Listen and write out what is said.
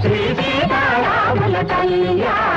శ్రీ సీతారాముల కళ్యాణ.